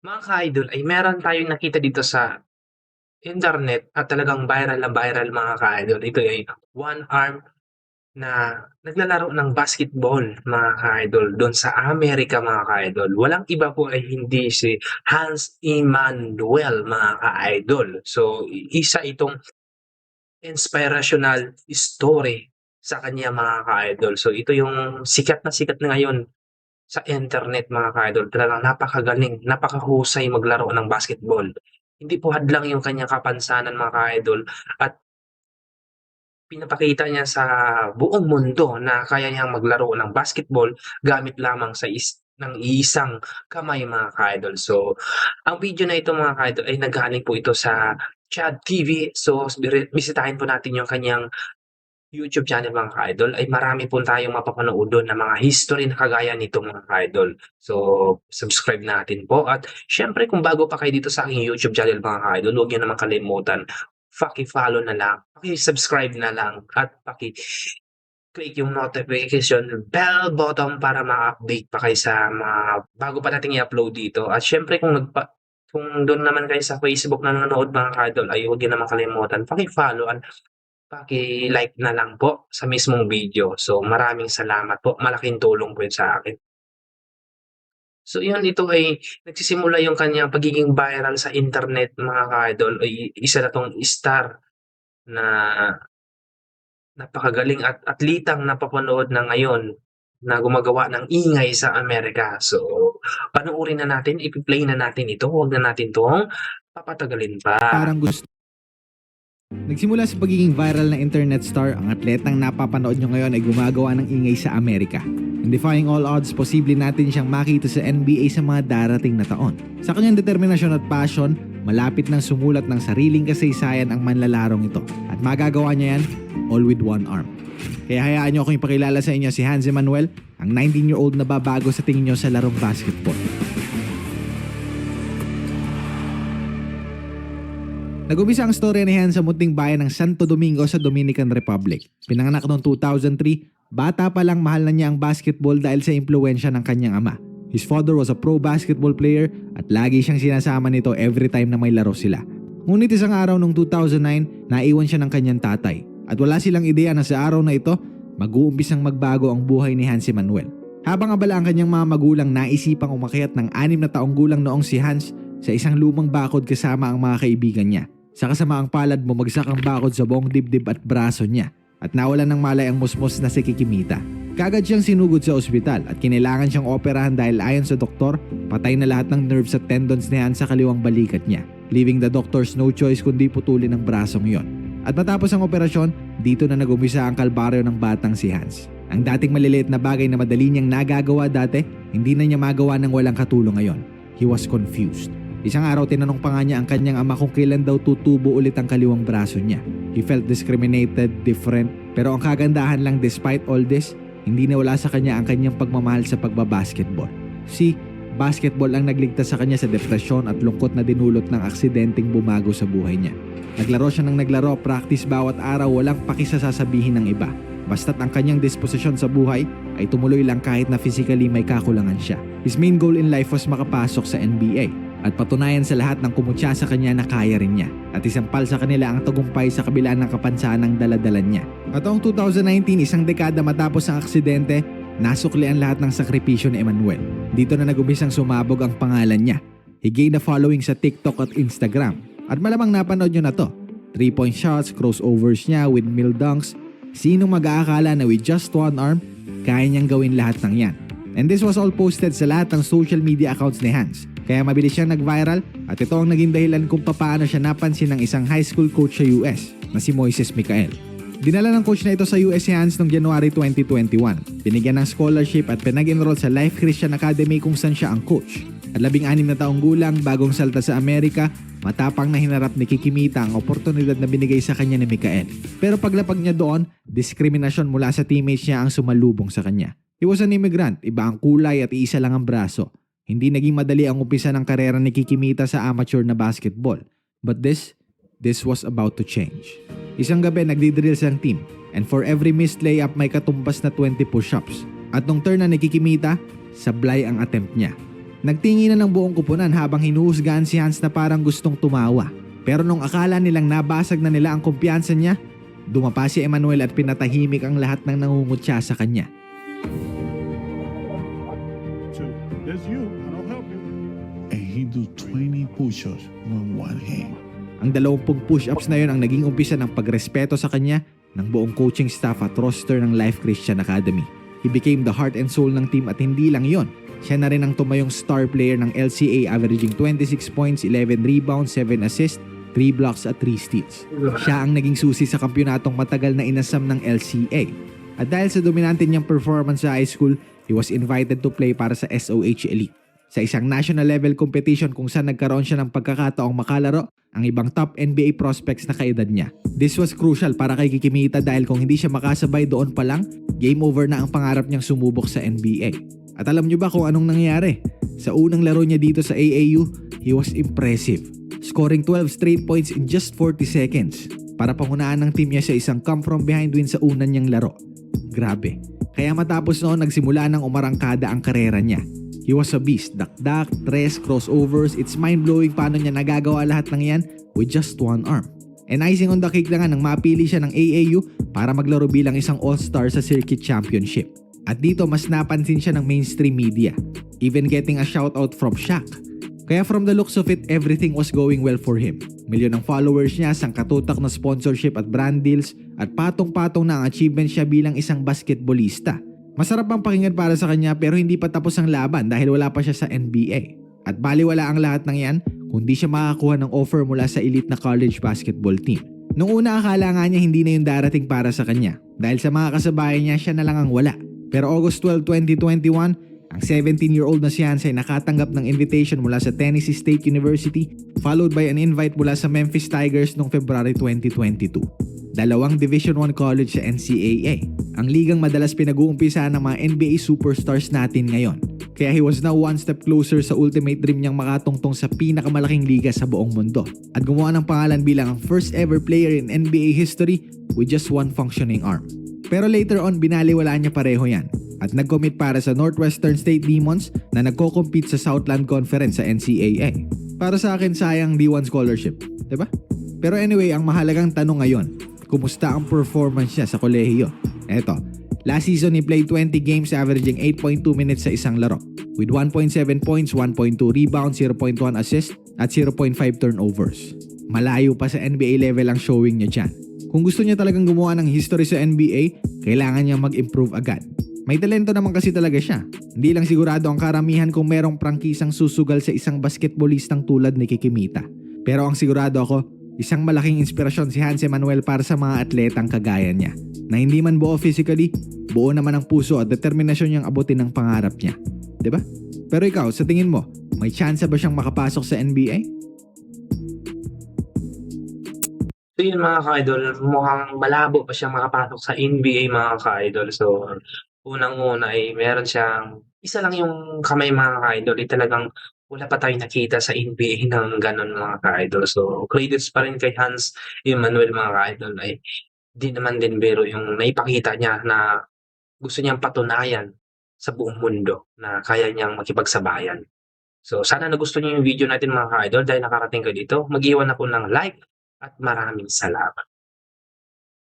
Mga ka-idol ay meron tayong nakita dito sa internet at talagang viral na viral mga ka-idol. Ito ay one arm na naglalaro ng basketball mga ka-idol doon sa Amerika mga ka-idol. Walang iba po ay hindi si Hans Immanuel mga ka-idol. So isa itong inspirational story sa kanya mga ka-idol. So ito yung sikat na sikat na ngayon sa internet mga ka-idol. Talagang napakagaling, napakahusay maglaro ng basketball. Hindi po hadlang yung kanyang kapansanan mga ka-idol at pinapakita niya sa buong mundo na kaya niyang maglaro ng basketball gamit lamang sa is ng iisang kamay mga ka-idol. So, ang video na ito mga ka-idol ay nanggaling po ito sa Chad TV. So, bisitahin po natin yung kanyang YouTube channel mga ka-idol ay marami po tayong mapapanood doon na mga history na kagaya nito mga ka-idol. So, subscribe natin po. At syempre kung bago pa kayo dito sa aking YouTube channel mga ka-idol, huwag niyo naman kalimutan, paki-follow na lang, paki-subscribe na lang, at paki click yung notification bell button para ma-update pa kayo sa mga bago pa nating i-upload dito. At syempre kung nagpa kung doon naman kayo sa Facebook nanonood mga ka-idol ay huwag niyo naman kalimutan, paki-follow paki-like na lang po sa mismong video. So maraming salamat po. Malaking tulong po yun sa akin. So yun, ito ay nagsisimula yung kanyang pagiging viral sa internet mga ka-idol. Isa na tong star na napakagaling at atlitang napapanood na ngayon na gumagawa ng ingay sa Amerika. So, panoorin na natin, ipi-play na natin ito. Huwag na natin itong papatagalin pa. parang gusto. Nagsimula sa pagiging viral na internet star, ang atletang napapanood nyo ngayon ay gumagawa ng ingay sa Amerika. And defying all odds, posible natin siyang makita sa NBA sa mga darating na taon. Sa kanyang determinasyon at passion, malapit nang sumulat ng sariling kasaysayan ang manlalarong ito. At magagawa niya yan all with one arm. Kaya hayaan niyo akong ipakilala sa inyo si Hans Emanuel, ang 19-year-old na babago sa tingin niyo sa larong basketball. Nag-umisa ang storya ni Hans sa munting bayan ng Santo Domingo sa Dominican Republic. Pinanganak noong 2003, bata pa lang mahal na niya ang basketball dahil sa impluensya ng kanyang ama. His father was a pro basketball player at lagi siyang sinasama nito every time na may laro sila. Ngunit isang araw noong 2009, naiwan siya ng kanyang tatay. At wala silang ideya na sa araw na ito, mag-uumpisang magbago ang buhay ni Hans Emanuel. Habang abala ang kanyang mga magulang naisipang umakyat ng anim na taong gulang noong si Hans sa isang lumang bakod kasama ang mga kaibigan niya. Sa kasamaang palad bumagsak ang bakod sa buong dibdib at braso niya at nawalan ng malay ang musmos na si Kikimita. Kagad siyang sinugod sa ospital at kinailangan siyang operahan dahil ayon sa doktor, patay na lahat ng nerves at tendons ni Hans sa kaliwang balikat niya, leaving the doctors no choice kundi putulin ang brasong yon. At matapos ang operasyon, dito na nagumisa ang kalbaryo ng batang si Hans. Ang dating maliliit na bagay na madali niyang nagagawa dati, hindi na niya magawa ng walang katulong ngayon. He was confused. Isang araw tinanong pa nga niya ang kanyang ama kung kailan daw tutubo ulit ang kaliwang braso niya. He felt discriminated, different, pero ang kagandahan lang despite all this, hindi nawala sa kanya ang kanyang pagmamahal sa pagbabasketball. See, basketball ang nagligtas sa kanya sa depresyon at lungkot na dinulot ng aksidenteng bumago sa buhay niya. Naglaro siya ng naglaro, practice bawat araw, walang pakisasasabihin ng iba. Basta't ang kanyang disposisyon sa buhay ay tumuloy lang kahit na physically may kakulangan siya. His main goal in life was makapasok sa NBA at patunayan sa lahat ng kumutya sa kanya na kaya rin niya at isampal sa kanila ang tagumpay sa kabila ng kapansanan ng daladalan niya. At taong 2019, isang dekada matapos ang aksidente, nasukli ang lahat ng sakripisyo ni Emmanuel. Dito na nagumisang sumabog ang pangalan niya. He gained a following sa TikTok at Instagram. At malamang napanood nyo na to. 3-point shots, crossovers niya, windmill dunks. Sinong mag-aakala na with just one arm, kaya niyang gawin lahat ng yan. And this was all posted sa lahat ng social media accounts ni Hans. Kaya mabilis siyang nag-viral at ito ang naging dahilan kung paano siya napansin ng isang high school coach sa US na si Moises Micael. Dinala ng coach na ito sa US si Hans noong January 2021. Binigyan ng scholarship at pinag-enroll sa Life Christian Academy kung saan siya ang coach. At labing anim na taong gulang bagong salta sa Amerika, matapang na hinarap ni Kikimita ang oportunidad na binigay sa kanya ni Micael. Pero paglapag niya doon, diskriminasyon mula sa teammates niya ang sumalubong sa kanya. He was an immigrant, iba ang kulay at iisa lang ang braso. Hindi naging madali ang umpisa ng karera ni Kikimita sa amateur na basketball. But this, this was about to change. Isang gabi nagdidrills ang team and for every missed layup may katumbas na 20 push-ups. At nung turn na ni Kikimita, sablay ang attempt niya. Nagtingi na ng buong kupunan habang hinuhusgahan si Hans na parang gustong tumawa. Pero nung akala nilang nabasag na nila ang kumpiyansa niya, dumapa si Emmanuel at pinatahimik ang lahat ng nangungutya sa kanya. He do 20 push-ups with one hand. Ang dalawampung push-ups na yon ang naging umpisa ng pagrespeto sa kanya ng buong coaching staff at roster ng Life Christian Academy. He became the heart and soul ng team at hindi lang yon. Siya na rin ang tumayong star player ng LCA averaging 26 points, 11 rebounds, 7 assists, 3 blocks at 3 steals. Siya ang naging susi sa kampyonatong matagal na inasam ng LCA. At dahil sa dominante niyang performance sa high school, he was invited to play para sa SOH Elite. Sa isang national level competition kung saan nagkaroon siya ng pagkakataong makalaro ang ibang top NBA prospects na kaedad niya. This was crucial para kay Kikimita dahil kung hindi siya makasabay doon pa lang, game over na ang pangarap niyang sumubok sa NBA. At alam niyo ba kung anong nangyari? Sa unang laro niya dito sa AAU, he was impressive. Scoring 12 straight points in just 40 seconds para pangunaan ng team niya sa isang come from behind win sa unang niyang laro. Grabe. Kaya matapos noon nagsimula ng umarangkada ang karera niya. He was a beast. Dakdak, tres, crossovers. It's mind-blowing paano niya nagagawa lahat ng yan with just one arm. And icing on the cake lang nga nang mapili siya ng AAU para maglaro bilang isang all-star sa circuit championship. At dito mas napansin siya ng mainstream media. Even getting a shoutout from Shaq. Kaya from the looks of it, everything was going well for him. Milyon ng followers niya, sangkatutak na sponsorship at brand deals, at patong-patong na ang achievement siya bilang isang basketballista. Masarap ang pakinggan para sa kanya pero hindi pa tapos ang laban dahil wala pa siya sa NBA. At baliwala ang lahat ng yan kung di siya makakuha ng offer mula sa elite na college basketball team. Nung una akala nga niya hindi na yung darating para sa kanya dahil sa mga kasabayan niya siya na lang ang wala. Pero August 12, 2021, ang 17-year-old na si Hans ay nakatanggap ng invitation mula sa Tennessee State University followed by an invite mula sa Memphis Tigers noong February 2022. Dalawang Division 1 college sa NCAA. Ang ligang madalas pinag-uumpisa ng mga NBA superstars natin ngayon. Kaya he was now one step closer sa ultimate dream niyang makatungtong sa pinakamalaking liga sa buong mundo. At gumawa ng pangalan bilang ang first ever player in NBA history with just one functioning arm. Pero later on, binaliwala niya pareho yan at nag-commit para sa Northwestern State Demons na nagko-compete sa Southland Conference sa NCAA. Para sa akin, sayang D1 scholarship. 'di ba? Pero anyway, ang mahalagang tanong ngayon, kumusta ang performance niya sa kolehiyo? Eto, last season he played 20 games averaging 8.2 minutes sa isang laro with 1.7 points, 1.2 rebounds, 0.1 assist at 0.5 turnovers. Malayo pa sa NBA level ang showing niya dyan. Kung gusto niya talagang gumawa ng history sa NBA, kailangan niya mag-improve agad. May talento naman kasi talaga siya. Hindi lang sigurado ang karamihan kung merong prangkisang susugal sa isang basketballistang tulad ni Kikimita. Pero ang sigurado ako, isang malaking inspirasyon si Hans Emanuel para sa mga atletang kagaya niya. Na hindi man buo physically, buo naman ang puso at determinasyon niyang abutin ang pangarap niya. ba? Pero ikaw, sa tingin mo, may chance ba siyang makapasok sa NBA? So yun mga ka-idol, mukhang malabo pa siyang makapasok sa NBA mga ka-idol. So unang-una ay meron siyang isa lang yung kamay mga ka-idol, eh, talagang wala pa tayong nakita sa NBA ng gano'n mga ka-idol. So credits pa rin kay Hans Emmanuel mga ka-idol ay di naman din biro yung naipakita niya na gusto niyang patunayan sa buong mundo na kaya niyang makipagsabayan. So sana nagustuhan niyo yung video natin mga ka-idol dahil nakarating kayo dito. Mag-iwan ako ng like at maraming salamat.